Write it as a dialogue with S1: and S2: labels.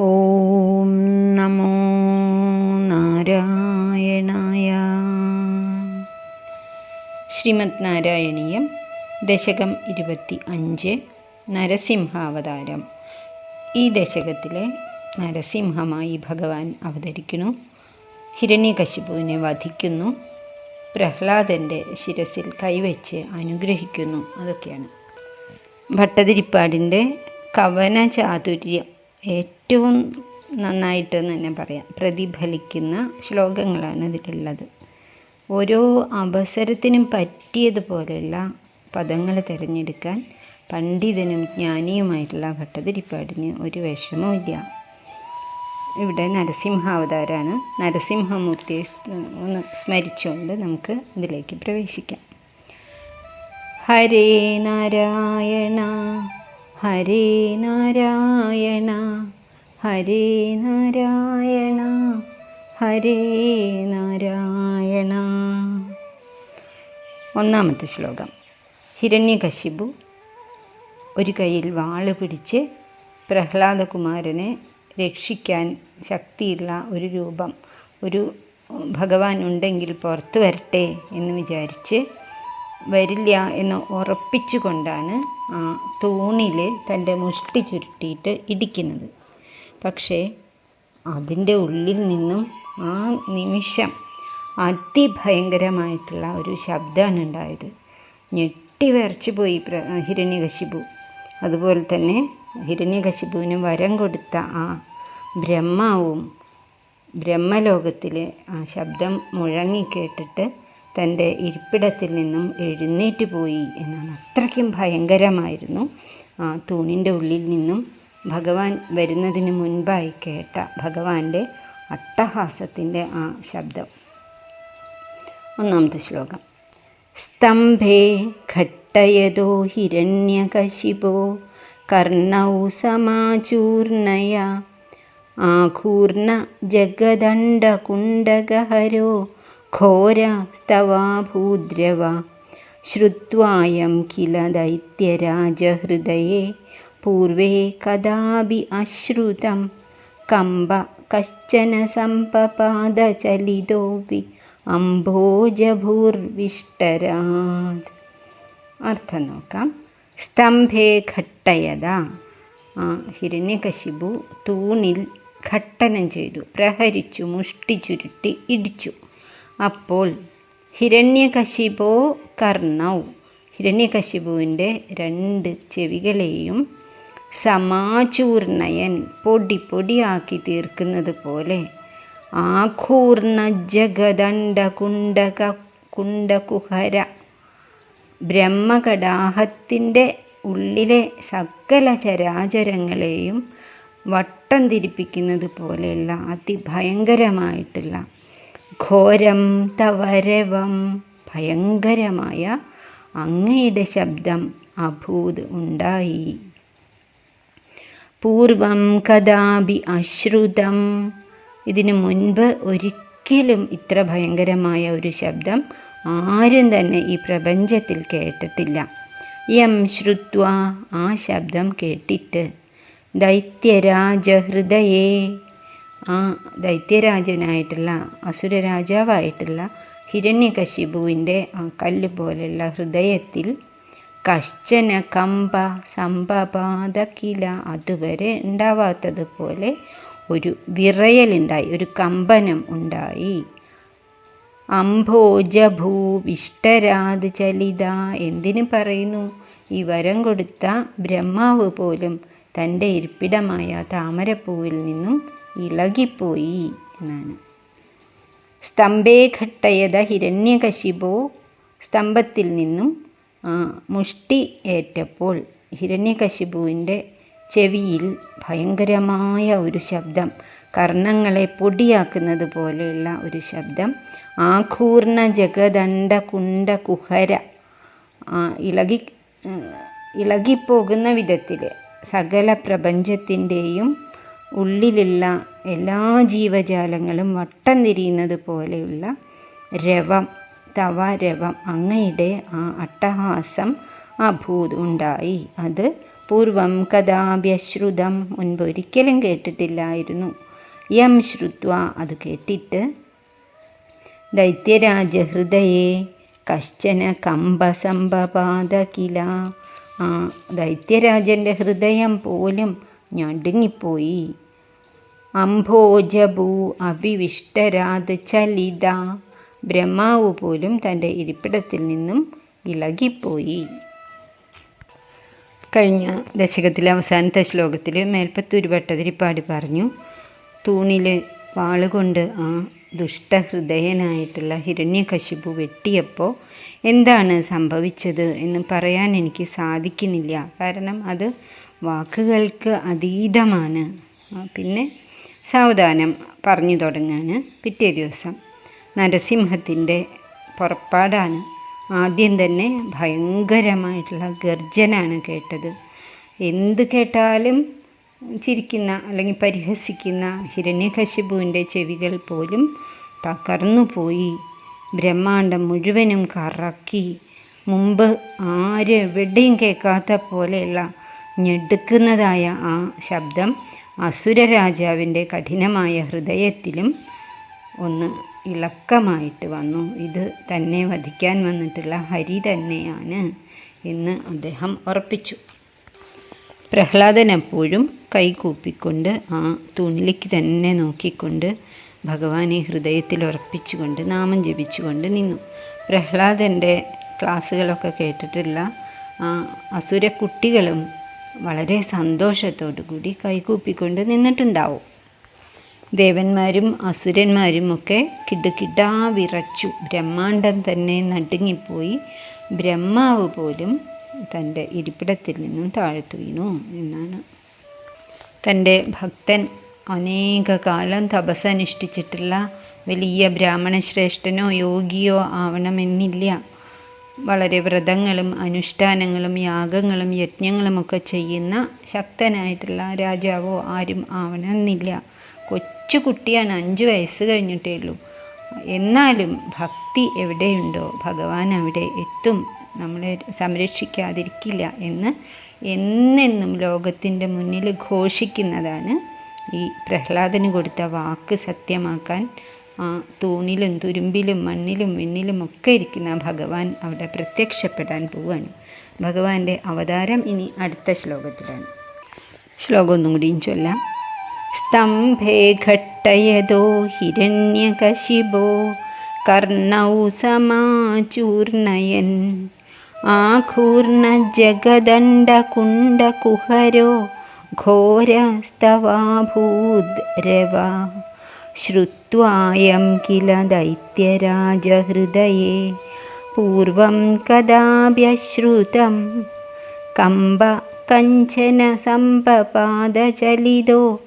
S1: ഓം നമോ നാരായണായ. ശ്രീമദ് നാരായണീയം ദശകം ഇരുപത്തി അഞ്ച് നരസിംഹാവതാരം. ഈ ദശകത്തിലെ നരസിംഹമായി ഭഗവാൻ അവതരിക്കുന്നു. ഹിരണ്യകശിപുവിനെ വധിക്കുന്നു. പ്രഹ്ലാദന്റെ ശിരസിൽ കൈവച്ച് അനുഗ്രഹിക്കുന്നു. അതൊക്കെയാണ്. ഭട്ടതിരിപ്പാടിന്റെ കവന ചാതുര്യം ഏറ്റവും നന്നായിട്ട് തന്നെ പറയാം. പ്രതിഫലിക്കുന്ന ശ്ലോകങ്ങളാണ് ഇതിലുള്ളത്. ഓരോ അവസരത്തിനും പറ്റിയതുപോലെയുള്ള പദങ്ങൾ തിരഞ്ഞെടുക്കാൻ പണ്ഡിതനും ജ്ഞാനിയുമായിട്ടുള്ള ഭട്ടതിരിപ്പാടിന് ഒരു വിഷമമില്ല ഇവിടെ നരസിംഹാവതാരാണ്. നരസിംഹമൂർത്തിയെ ഒന്ന് സ്മരിച്ചുകൊണ്ട് നമുക്ക് ഇതിലേക്ക് പ്രവേശിക്കാം. ഹരേ നാരായണ. ഹരേ നാരായണ ഹരേ നാരായണ ഹരേ നാരായണ. ഒന്നാമത്തെ ശ്ലോകം. ഹിരണ്യകശിപു ഒരു കയ്യിൽ വാൾ പിടിച്ച് പ്രഹ്ലാദകുമാരനെ രക്ഷിക്കാൻ ശക്തിയുള്ള ഒരു രൂപം ഒരു ഭഗവാൻ ഉണ്ടെങ്കിൽ പുറത്തു വരട്ടെ എന്ന് വിചാരിച്ച് വരില്ല എന്ന് ഉറപ്പിച്ചുകൊണ്ടാണ് ആ തൂണിൽ തന്റെ മുഷ്ടി ചുരുട്ടിയിട്ട് ഇടിക്കുന്നത്. പക്ഷേ അതിന്റെ ഉള്ളിൽ നിന്നും ആ നിമിഷം അതിഭയങ്കരമായിട്ടുള്ള ഒരു ശബ്ദമാണ് ഉണ്ടായത്. ഞെട്ടി വിറച്ചു പോയി ഹിരണ്യകശിപു. അതുപോലെ തന്നെ ഹിരണ്യകശിപുവിന് വരം കൊടുത്ത ആ ബ്രഹ്മാവും ബ്രഹ്മലോകത്തിലെ ആ ശബ്ദം മുഴങ്ങിക്കേട്ടിട്ട് തന്റെ ഇരിപ്പിടത്തിൽ നിന്നും എഴുന്നേറ്റ് പോയി എന്നാണ്. അത്രയ്ക്കും ഭയങ്കരമായിരുന്നു. ആ തൂണിന്റെ ഉള്ളിൽ നിന്നും ഭഗവാൻ വരുന്നതിന് മുൻപായി കേട്ട ഭഗവാന്റെ അട്ടഹാസത്തിന്റെ ആ ശബ്ദം. ഒന്നാമത്തെ ശ്ലോകം. സ്തംഭേ ഘട്ടയതോ ഹിരണ്യകശിപോ കർണൗ സമാചൂർണയ ആഘൂർണ ജഗദണ്ഡകുണ്ടകഹരോ ഘോരസ്തവാഭൂദ്രവ ശ്രുത്വായം കില ദൈത്യരാജഹൃദയേ. പൂർവേ കഥാപി അശ്രുതം കമ്പ കശ്ചന സമ്പപാദചലിതോപി അംഭോജഭൂർവിഷ്ടരാത്. അർത്ഥം നോക്കാം. സ്തംഭേ ഘട്ടയത. ഹിരണ്യകശിപു തൂണിൽ ഘട്ടനം ചെയ്തു. പ്രഹരിച്ചു മുഷ്ടി ചുരുട്ടി ഇടിച്ചു. അപ്പോൾ ഹിരണ്യകശിപോ കർണൗ. ഹിരണ്യകശിപുവിന്റെ രണ്ട് ചെവികളെയും സമാചൂർണയൻ പൊടി പൊടിയാക്കി തീർക്കുന്നത് പോലെ ആഘൂർണ ജഗദണ്ഡ കുണ്ടക കുണ്ടകുഹര ബ്രഹ്മകടാഹത്തിന്റെ ഉള്ളിലെ സകല ചരാചരങ്ങളെയും വട്ടം തിരിപ്പിക്കുന്നത് പോലെയുള്ള അതിഭയങ്കരമായിട്ടുള്ള ഘോരം തവരവം ഭയങ്കരമായ അങ്ങയുടെ ശബ്ദം അഭൂത് ഉണ്ടായി. പൂർവം കഥാപി അശ്രുതം. ഇതിനു മുൻപ് ഒരിക്കലും ഇത്ര ഭയങ്കരമായ ഒരു ശബ്ദം ആരും തന്നെ ഈ പ്രപഞ്ചത്തിൽ കേട്ടിട്ടില്ല. യം ശ്രുത്വ ആ ശബ്ദം കേട്ടിട്ട് ദൈത്യരാജഹൃദയേ ആ ദൈത്യരാജനായിട്ടുള്ള അസുരരാജാവായിട്ടുള്ള ഹിരണ്യകശിപുവിന്റെ കല്ല് പോലെയുള്ള ഹൃദയത്തിൽ കശ്ചന കമ്പ സംഭപാതക്കില അതുവരെ ഉണ്ടാവാത്തതുപോലെ ഒരു വിറയലുണ്ടായി ഒരു കമ്പനം ഉണ്ടായി. അംഭോജഭൂവിഷ്ടരാത് ചലിത എന്തിനു പറയുന്നു? ഈ വരം കൊടുത്ത ബ്രഹ്മാവ് പോലും തന്റെ ഇരിപ്പിടമായ താമരപ്പൂവിൽ നിന്നും ഇളകിപ്പോയി എന്നാണ്. സ്തംഭേ ഘട്ടയത ഹിരണ്യകശിപോ സ്തംഭത്തിൽ നിന്നും മുഷ്ടി ഏറ്റപ്പോൾ ഹിരണ്യകശിപുവിന്റെ ചെവിയിൽ ഭയങ്കരമായ ഒരു ശബ്ദം കർണങ്ങളെ പൊടിയാക്കുന്നത് പോലെയുള്ള ഒരു ശബ്ദം ആഘൂർണ ജഗദണ്ഡ കുണ്ട കുഹര ഇളകി ഇളകിപ്പോകുന്ന വിധത്തിൽ സകല പ്രപഞ്ചത്തിന്റെയും ഉള്ളിലുള്ള എല്ലാ ജീവജാലങ്ങളും വട്ടം തിരിയുന്നത് പോലെയുള്ള രവം തവ രവം അങ്ങയുടെ ആ അട്ടഹാസം അഭൂത് ഉണ്ടായി. അത് പൂർവം കഥാഭ്യശ്രുതം മുൻപൊരിക്കലും കേട്ടിട്ടില്ലായിരുന്നു. യം ശ്രുത്വ അത് കേട്ടിട്ട് ദൈത്യരാജഹൃദയെ കശ്ചന കമ്പസംഭപാത കില ആ ദൈത്യരാജന്റെ ഹൃദയം പോലും ഞടുങ്ങിപ്പോയി. അംഭോജഭൂ അഭിവിഷ്ടരാത് ചലിത ബ്രഹ്മാവ് പോലും തന്റെ ഇരിപ്പിടത്തിൽ നിന്നും ഇളകിപ്പോയി. കഴിഞ്ഞ ദശകത്തിലെ അവസാനത്തെ ശ്ലോകത്തിൽ മേൽപ്പത്തൂർ ഭട്ടതിരിപ്പാട് പറഞ്ഞു തൂണിൽ വാളുകൊണ്ട് ആ ദുഷ്ടഹൃദയനായിട്ടുള്ള ഹിരണ്യകശിപു വെട്ടിയപ്പോൾ എന്താണ് സംഭവിച്ചത് എന്ന് പറയാൻ എനിക്ക് സാധിക്കുന്നില്ല. കാരണം അത് വാക്കുകൾക്ക് അതീതമാണ്. പിന്നെ സാവധാനം പറഞ്ഞു തുടങ്ങാൻ പിറ്റേ ദിവസം. നരസിംഹത്തിന്റെ പുറപ്പാടാണ്. ആദ്യം തന്നെ ഭയങ്കരമായിട്ടുള്ള ഗർജനാണ് കേട്ടത്. എന്ത് കേട്ടാലും ചിരിക്കുന്ന അല്ലെങ്കിൽ പരിഹസിക്കുന്ന ഹിരണ്യകശിപുവിന്റെ ചെവികൾ പോലും തകർന്നു പോയി ബ്രഹ്മാണ്ടം മുഴുവനും കറക്കി. മുമ്പ് ആരും എവിടെയും കേൾക്കാത്ത പോലെയുള്ള ഞെടുക്കുന്നതായ ആ ശബ്ദം അസുരരാജാവിന്റെ കഠിനമായ ഹൃദയത്തിലും ഒന്ന് ഇളക്കമായിട്ട് വന്നു. ഇത് തന്നെ വധിക്കാൻ വന്നിട്ടുള്ള ഹരി തന്നെയാണ് എന്ന് അദ്ദേഹം ഉറപ്പിച്ചു. പ്രഹ്ലാദൻ എപ്പോഴും കൈകൂപ്പിക്കൊണ്ട് ആ തൂണിലേക്ക് തന്നെ നോക്കിക്കൊണ്ട് ഭഗവാനെ ഹൃദയത്തിൽ ഉറപ്പിച്ചുകൊണ്ട് നാമം ജപിച്ചുകൊണ്ട് നിന്നു. പ്രഹ്ലാദന്റെ ക്ലാസ്സുകളൊക്കെ കേട്ടിട്ടുള്ള ആ അസുര കുട്ടികളും വളരെ സന്തോഷത്തോടു കൂടി കൈകൂപ്പിക്കൊണ്ട് നിന്നിട്ടുണ്ടാവും. ദേവന്മാരും അസുരന്മാരും ഒക്കെ കിടുകിടാ വിറച്ചു ബ്രഹ്മാണ്ടം തന്നെ നടുങ്ങിപ്പോയി ബ്രഹ്മാവ് പോലും തന്റെ ഇരിപ്പിടത്തിൽ നിന്നും താഴ്ത്തു വീണു എന്നാണ്. തന്റെ ഭക്തൻ അനേക കാലം തപസ്സനുഷ്ഠിച്ചിട്ടുള്ള വലിയ ബ്രാഹ്മണശ്രേഷ്ഠനോ യോഗിയോ ആവണമെന്നില്ല. വളരെ വ്രതങ്ങളും അനുഷ്ഠാനങ്ങളും യാഗങ്ങളും യജ്ഞങ്ങളുമൊക്കെ ചെയ്യുന്ന ശക്തനായിട്ടുള്ള രാജാവോ ആരും ആവണമെന്നില്ല. കൊച്ചു കുട്ടിയാണ് അഞ്ച് വയസ്സ് കഴിഞ്ഞിട്ടേ ഉള്ളൂ. എന്നാലും ഭക്തി എവിടെയുണ്ടോ ഭഗവാൻ അവിടെ എത്തും. നമ്മളെ സംരക്ഷിക്കാതിരിക്കില്ല എന്ന് എന്നെന്നും ലോകത്തിന്റെ മുന്നിൽ ഘോഷിക്കുന്നതാണ് ഈ പ്രഹ്ലാദന് കൊടുത്ത വാക്ക് സത്യമാക്കാൻ ആ തൂണിലും തുരുമ്പിലും മണ്ണിലും മണ്ണിലും ഒക്കെ ഇരിക്കുന്ന ഭഗവാൻ അവിടെ പ്രത്യക്ഷപ്പെടാൻ പോവുകയാണ് ഭഗവാന്റെ അവതാരം ഇനി അടുത്ത ശ്ലോകത്തിലാണ്. ശ്ലോകം ഒന്നും കൂടിയും ചൊല്ലാം. സ്തംഭേ ഘട്ടയതോ ഹിരണ്യകശിപോ കർണൗ സമാചൂർണയൻ. ആഘൂർണ ജഗദണ്ഡകുണ്ടകുഹരോ ഘോരസ്തവാഭൂദ്രവ. श्रुत्वायं किल दैत्यराजहृदये? पूर्वं कदाभ्यश्रुतं कम्ब कञ्चन सम्पपादचलितो।